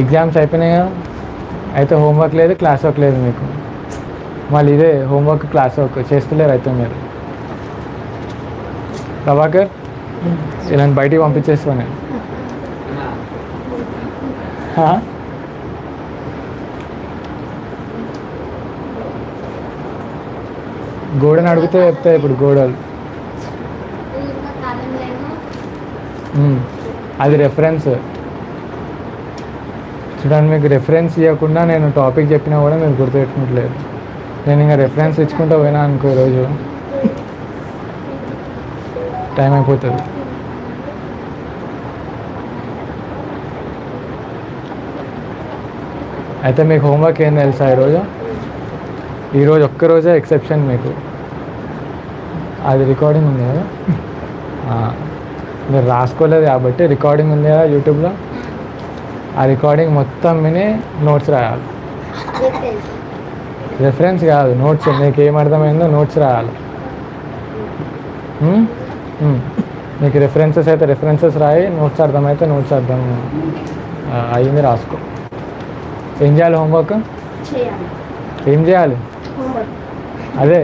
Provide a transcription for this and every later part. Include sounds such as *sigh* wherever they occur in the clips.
Exams అయిపోయినాయి కదా. అయితే హోంవర్క్ లేదు క్లాస్ వర్క్ లేదు మీకు. మళ్ళీ ఇదే హోంవర్క్ క్లాస్ వర్క్ చేస్తలేరు అయితే మీరు. ప్రభాకర్ ఇలా బయటికి పంపించేస్తాను నేను? గోడని అడిగితే చెప్తా ఇప్పుడు గోడలు. మ్మ్. అది రెఫరెన్స్ చూడండి మీకు రెఫరెన్స్ ఇవ్వకుండా నేను టాపిక్ చెప్పినా కూడా మీరు గుర్తుపెట్టుకోవట్లేదు. నేను ఇంకా రెఫరెన్స్ ఇచ్చుకుంటూ పోయినా అనుకో ఈరోజు టైం అయిపోతుంది. అయితే మీకు హోంవర్క్ ఏం తెలుసా ఈరోజు ఈరోజు ఒక్కరోజే ఎక్సెప్షన్ మీకు. అది రికార్డింగ్ ఉంది కదా? మీరు రాసుకోలేదు కాబట్టి రికార్డింగ్ ఉంది కదా యూట్యూబ్లో ఆ రికార్డింగ్ మొత్తం విని నోట్స్ రాయాలి. రెఫరెన్స్ కాదు నోట్స్ మీకు ఏం అర్థమైందో నోట్స్ రాయాలి. మీకు రెఫరెన్సెస్ అయితే రెఫరెన్సెస్ రాయి నోట్స్ అర్థమైతే నోట్స్ అర్థం అయ్యింది రాసుకో. ఏం చేయాలి హోంవర్క్ ఏం చేయాలి? అదే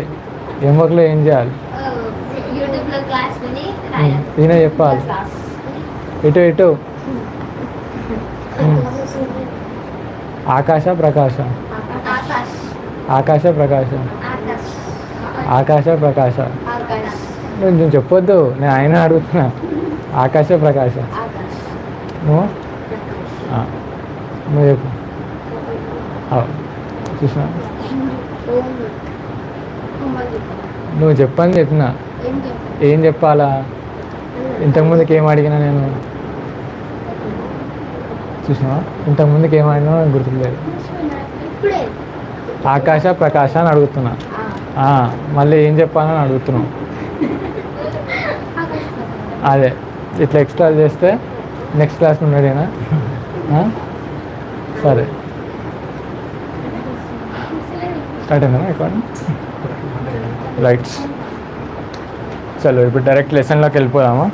హోంవర్క్లో ఏం చేయాలి. రాయాలి ఈయన చెప్పాలి. ఇటు ఇటు. ఆకాశ ప్రకాశ ఆకాశ్ ప్రకాశ ఆకాశ్ ప్రకాశ కొంచెం చెప్పొద్దు నేను ఆయన అడుగుతున్నా ఆకాశ ప్రకాశ నువ్వు నువ్వు చెప్పు చూసినా నువ్వు చెప్పని చెప్పిన ఏం చెప్పాలి ఏం చెప్పాలా ఇంతకుముందుకు ఏం అడిగినా నేను చూసినా ఇంతకుముందుకు ఏం అడిగినా నాకు గుర్తులేదు. ఆకాశ ప్రకాశ అని అడుగుతున్నా. మళ్ళీ ఏం చెప్పాలని అడుగుతున్నావు? ఆకాశ్ అదే ఇట్లా ఎక్స్ట్రా చేస్తే నెక్స్ట్ క్లాస్ ఉన్నాడేనా ఆ? సరే. స్టార్ట్ అయిందా అకౌంట్? రైట్స్ చలో ఇప్పుడు డైరెక్ట్ లెసన్లోకి వెళ్ళిపోదామా?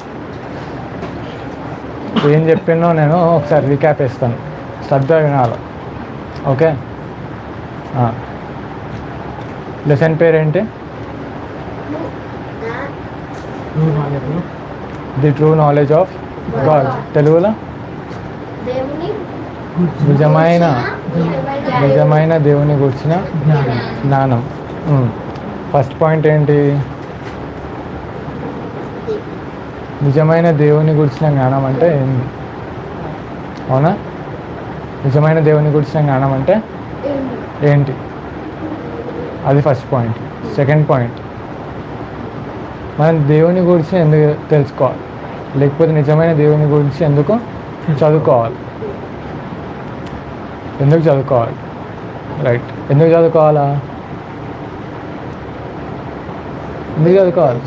ఏం చెప్పినో నేను ఒకసారి రీక్యాప్ వేస్తాను శ్రద్ధ వినాలి. ఓకే? లెసన్ పేరేంటి the true knowledge of God. తెలుగులో? దేవుని నిజమైన నిజమైన దేవుని గురించిన జ్ఞానం. ఫస్ట్ పాయింట్ ఏంటి? నిజమైన దేవుని గురించిన జ్ఞానం అంటే ఏంది? అవునా? నిజమైన దేవుని గురించిన జ్ఞానం అంటే ఏంటి? అది ఫస్ట్ పాయింట్ సెకండ్ పాయింట్ మనం దేవుని గురించి ఎందుకు తెలుసుకోవాలి? లేకపోతే నిజమైన దేవుని గురించి ఎందుకు చదువుకోవాలి? ఎందుకు చదువుకోవాలి? రైట్ ఎందుకు చదువుకోవాలా? ఎందుకు చదువుకోవాలి?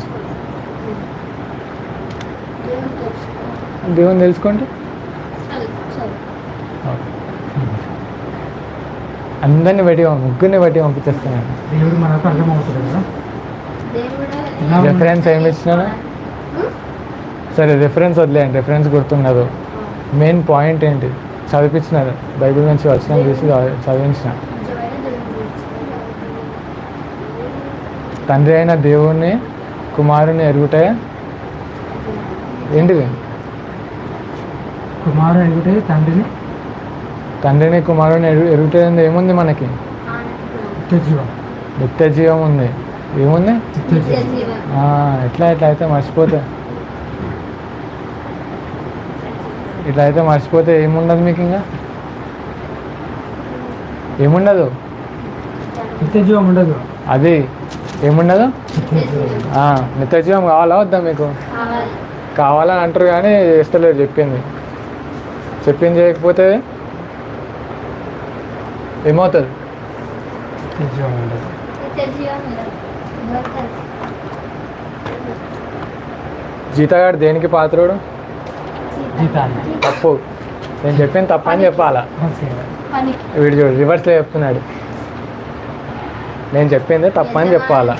దేవుని తెలుసుకో దేవుని తెలుసుకుంటే చదువు చదువు అందరిని బట్టి ముగ్గురిని బట్టి పంపించేస్తున్నాను దేవుడు మనకు అర్థమవుతుంది కదా? దేవుడు రెఫరెన్స్ ఏమి ఇచ్చినాను సరే రెఫరెన్స్ వదిలేయండి. రెఫరెన్స్ గుర్తుండదు. మెయిన్ పాయింట్ ఏంటి? చదివించినారు బైబిల్ నుంచి వచ్చిన చూసి చదివి- చదివించిన. తండ్రి అయిన దేవుణ్ణి కుమారుని ఎరుగుటే ఏంటిది? కుమారుడు ఎదుటే తండ్రిని? తండ్రిని కుమారుని ఎరు ఎరుగుటే ఏముంది మనకి? నిత్య జీవం నిత్య జీవం ఉంది ఏముంది ఎట్లా ఇట్లా అయితే మర్చిపోతే. ఇట్లా అయితే మర్చిపోతే ఏముండదు మీకు ఇంకా? ఏముండదు? నిత్య జీవం ఉండదు. అది ఏముండదు? నిత్య జీవం ఆ, నిత్య జీవం కావాలా? వద్దా మీకు? కావాలని అంటారు కానీ చేస్తలేరు చెప్పింది. చెప్పింది చేయకపోతే ఏమవుతుంది? జీతగాడు దేనికి పాత్రుడు? తప్పు. నేను చెప్పింది తప్పు అని చెప్పాలా? వీడు చూడు రివర్స్లో చెప్తున్నాడు. నేను చెప్పింది తప్పు అని చెప్పాలా?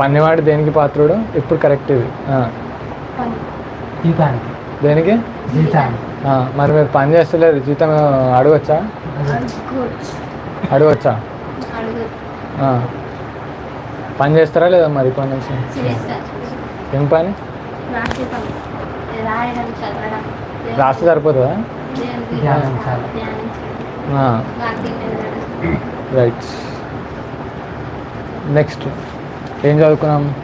పన్నివాడు దేనికి పాత్రుడు? ఇప్పుడు కరెక్ట్ ఇది. జీతానికి. దేనికి? జీతాన్ని ఆ, మరి మీరు పని చేస్తలేరు. జీతం అడగొచ్చా? అడగొచ్చా. పని చేస్తారా లేదా మరి ఇప్పటి నుంచి? ఏం పని? రాస్తే సరిపోతుందా? రైట్ నెక్స్ట్ ఏం చదువుకున్నాం?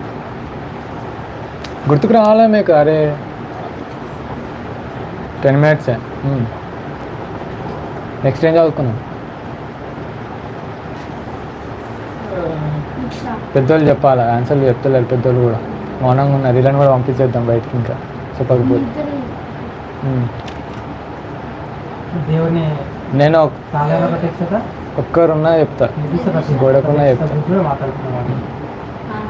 గుర్తుకు రావాలా మీకు? అరే టెన్ మినిట్సే నెక్స్ట్ ఏం చదువుకున్నాం? పెద్దోళ్ళు చెప్పాలా? ఆన్సర్లు చెప్తలేరు పెద్దోళ్ళు కూడా. మౌనంగా ఉన్నారు. ఇలాని కూడా పంపించేద్దాం బయటికి ఇంకా. చెప్పకపోతే. దేవుని నేను ఒక్కరున్నా చెప్తా. గోడకున్నా చెప్తా గురించి కూడా మాట్లాడుకున్నాం ఆ.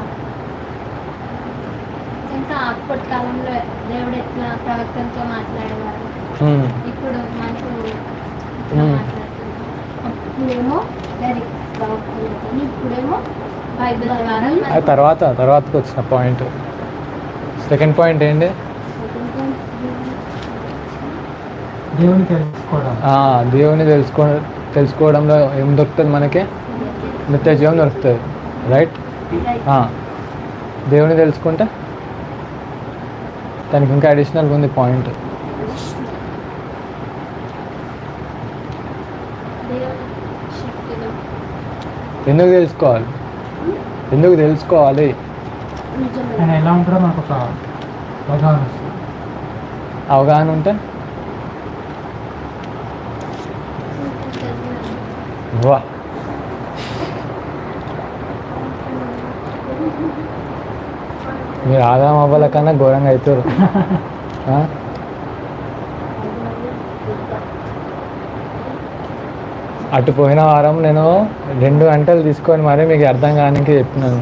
ఇంకా అప్పటి కాలంలో దేవుడు ఎట్లా ప్రవక్తలతో మాట్లాడేవారు. ఇప్పుడు మనకు అప్పుడేమో ప్రవక్తలతో ఇప్పుడేమో బైబిల్ ద్వారా తర్వాత తర్వాతకి వచ్చిన పాయింట్. సెకండ్ పాయింట్ ఏంటి? దేవుని తెలుసుకోవడం. ఆ, దేవుని తెలుసుకో తెలుసుకోవడంలో ఏం దొరుకుతుంది మనకి? నిత్య జీవం. దొరుకుతుంది రైట్? ఆ, దేవుని తెలుసుకుంటే దానికి ఇంకా అడిషనల్ ఉంది పాయింట్ ఎందుకు తెలుసుకోవాలి? ఎందుకు తెలుసుకోవాలి? ఆయన ఎలా ఉంటాడో మనకు ఒక అవగాహన అవగాహన ఉంటే? వా మీరు ఆదాం అవ్వాల కన్నా ఘోరంగా అవుతారు? *laughs* అటు పోయిన వారం నేను రెండు గంటలు తీసుకొని మరీ మీకు అర్థం కానికి చెప్పినాను